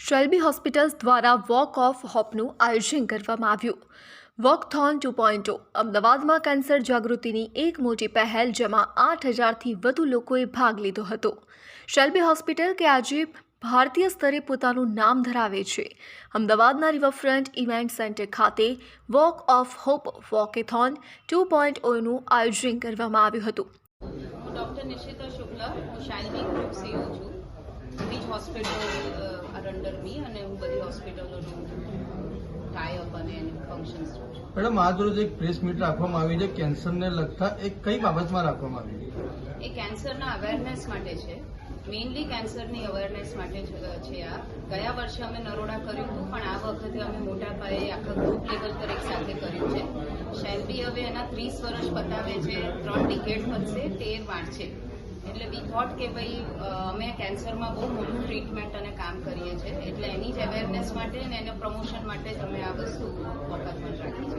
Shalby hospitals દ્વારા walk of હોપનું આયોજન કરવામાં આવ્યું. વોકથોન ટુ પોઈન્ટ અમદાવાદમાં કેન્સર જાગૃતિની એક મોટી પહેલ જેમાં આઠ હજારથી વધુ લોકોએ ભાગ લીધો હતો. શેલ્બી હોસ્પિટલ કે આજે ભારતીય સ્તરે પોતાનું નામ ધરાવે છે. અમદાવાદના રિવરફ્રન્ટ ઇવેન્ટ સેન્ટર ખાતે walk of hope walkathon two point ઓનું આયોજન કરવામાં આવ્યું હતું. હું ડૉક્ટર નિશિતા શુક્લા. હું શાલિની ગ્રુપ સીઓ છું. બીજ હોસ્પિટલ આર અંડર મી અને હું બધી હોસ્પિટલોનું ટાઈઅપ અને ફંક્શન્સ મેડમ આજ રોજ એક પ્રેસ મીટ રાખવામાં આવી છે. કેન્સરને લગતા એક કઈ બાબતમાં રાખવામાં આવી એ કેન્સરના અવેરનેસ માટે છે. મેઇનલી કેન્સરની અવેરનેસ માટે છે આ. ગયા વર્ષે અમે નરોડા કર્યું હતું પણ આ વખતે અમે મોટા પાયે આખા ગ્રુપ લેવલ પર એક સાથે કર્યું છે. શેલ્બી હવે એના ત્રીસ વર્ષ બતાવે છે. ત્રણ ટિકેટ વધશે તેર વાંચશે. એટલે વી થોટ કે ભાઈ અમે કેન્સરમાં બહુ મોટું ટ્રીટમેન્ટ અને કામ કરીએ છીએ. એટલે એની જ અવેરનેસ માટે અને એના પ્રમોશન માટે જ અમે આ વસ્તુ વખતમાં રાખી છે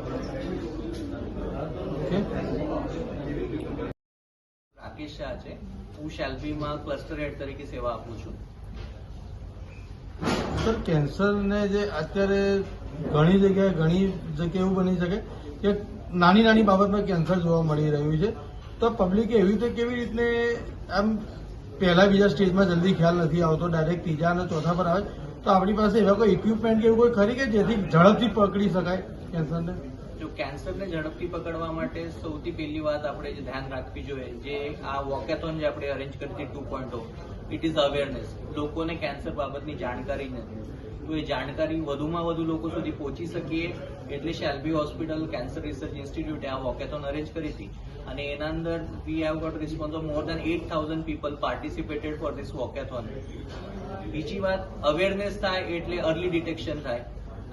રાકેશ શાહ છે. હું શેલ્ફીમાં ક્લસ્ટર હેડ તરીકે સેવા આપું છું. સર કેન્સરને જે અત્યારે ઘણી જગ્યાએ ઘણી જગ્યાએ એવું બની શકે કે નાની નાની બાબતમાં કેન્સર જોવા મળી રહ્યું છે. તો પબ્લિકે એવી રીતે કેવી રીતને આમ પહેલા બીજા સ્ટેજમાં જલ્દી ખ્યાલ નથી આવતો ડાયરેક્ટ ત્રીજા અને ચોથા પર આવે. તો આપણી પાસે એવા કોઈ ઇક્વિપમેન્ટ કે એવું કોઈ ખરી કે જેથી ઝડપથી પકડી શકાય કેન્સરને જો કેન્સરને ઝડપથી પકડવા માટે સૌથી પહેલી વાત આપણે જે ધ્યાન રાખવી જોઈએ, જે આ વોકેથોન જે આપણે અરેન્જ કરી હતી two point it is awareness લોકોને કેન્સર બાબતની જાણકારી નથી. તો એ જાણકારી વધુમાં વધુ લોકો સુધી પહોંચી શકીએ. એટલે શેલ્બી હોસ્પિટલ કેન્સર રિસર્ચ ઇન્સ્ટિટ્યૂટે આ વોકેથોન અરેન્જ કરી હતી. અને એના અંદર we have got response of more than eight thousand people participated for this walkathon બીજી વાત અવેરનેસ થાય એટલે અર્લી ડિટેક્શન થાય.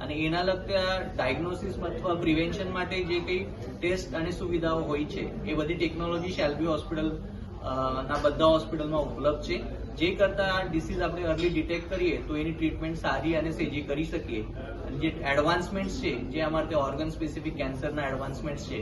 અને એના લગતા ડાયગ્નોસિસ અથવા પ્રિવેન્શન માટે જે કંઈ ટેસ્ટ અને સુવિધાઓ હોય છે, એ બધી ટેકનોલોજી શેલ્બી હોસ્પિટલ ના, બધા હોસ્પિટલમાં ઉપલબ્ધ છે. જે કરતા આ ડિસીઝ આપણે અર્લી ડિટેક્ટ કરીએ, તો એની ટ્રીટમેન્ટ સારી અને સેજી કરી શકીએ. જે એડવાન્સમેન્ટ્સ છે, જે અમારે ઓર્ગન સ્પેસિફિક કેન્સરના એડવાન્સમેન્ટ્સ છે